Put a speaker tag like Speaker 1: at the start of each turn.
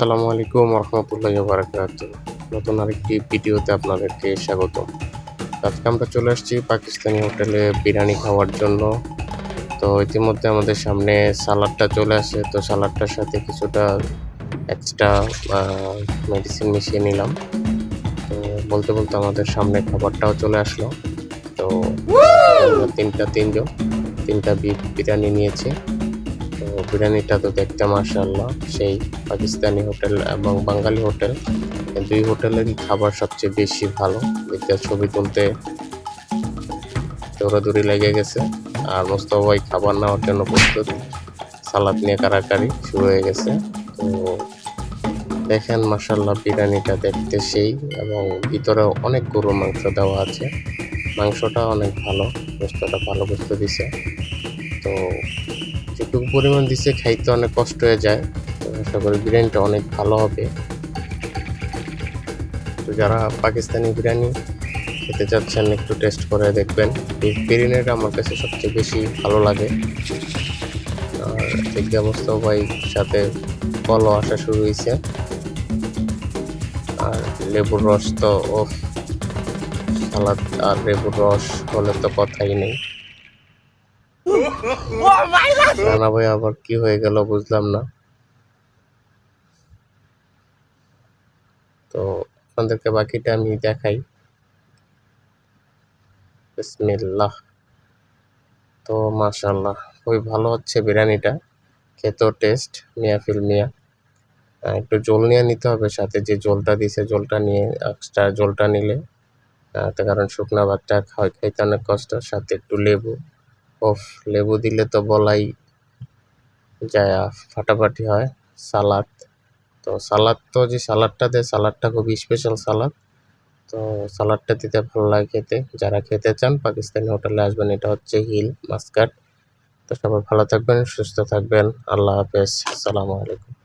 Speaker 1: আসসালামু আলাইকুম রহমতুল্লাহ বারাকাত নতুন আরেকটি ভিডিওতে আপনাদেরকে স্বাগত। আজকে আমরা চলে আসছি পাকিস্তানি হোটেলে বিরিয়ানি খাওয়ার জন্য। তো ইতিমধ্যে আমাদের সামনে সালাডটা চলে আসে। তো সালাডটার সাথে কিছুটা এক্সট্রা মেডিসিন মিশিয়ে নিলাম। তো বলতে বলতে আমাদের সামনে খাবারটাও চলে আসলো। তো তিনটা তিনজন, তিনটা বিরিয়ানি নিয়েছি। তো বিরিয়ানিটা তো দেখতে মাশাআল্লাহ। সেই পাকিস্তানি হোটেল এবং বাঙালি হোটেল। দুই হোটেলেরই খাবার সবচেয়ে বেশি ভালো। দেখতে ছবি তুলতে দৌড়াদৌড়ি লেগে গেছে। আর মোস্তফা ভাই খাবার নেওয়ার জন্য প্রস্তুত। সালাদ নিয়ে কারাকারি শুরু হয়ে গেছে। তো দেখেন মাসাল্লাহ বিরিয়ানিটা দেখতে সেই এবং ভিতরে অনেক গরুর মাংস দেওয়া আছে। মাংসটা অনেক ভালো। গোস্তটা ভালো গোস্ত দিছে। তো যেটুকু পরিমাণ দিছে খাইতে অনেক কষ্ট হয়ে যায়। তো আশা করি বিরিয়ানিটা অনেক ভালো হবে। তো যারা পাকিস্তানি বিরিয়ানি খেতে চাচ্ছেন, একটু টেস্ট করে দেখবেন। এই বিরিয়ানিটা আমার কাছে সবচেয়ে বেশি ভালো লাগে। আর দেখি অবস্থা ভাই সাথে কলও আসা শুরু হয়েছে আর লেবুর রস তো ও সালাদ আর লেবুর রস হলে তো কথাই নেই। রানা ভাই, আবার কি হয়ে গেল বুঝলাম না। তো আপনাদেরকে বাকিটা আমি দেখাই। বিসমিল্লাহ। তো মাশাল্লাহ খুবই ভালো হচ্ছে বিরিয়ানিটা। খেতেও টেস্ট মিয়া ফিল মিয়া। একটু জল নিয়ে নিতে হবে, সাথে যে জলটা দিছে, জলটা নিয়ে এক্সট্রা জলটা নিলে। তার কারণ শুকনা ভাতটা খাওয়া খাইতে অনেক কষ্ট, সাথে একটু লেবু। ওফ লেবু দিলে তো বলাই যায় ফাটাফাটি হয়, সালাদ। তো সালাদ তো যে সালাদটা দেয়, সালাদটা খুবই স্পেশাল সালাদ। তো সালাদটা দিতে ভালো লাগে খেতে। যারা খেতে চান, পাকিস্তানি হোটেলে আসবেন, এটা হচ্ছে হিল মাস্কাট। তো সবাই ভালো থাকবেন, সুস্থ থাকবেন। আল্লাহ হাফেজ। আসসালামু আলাইকুম।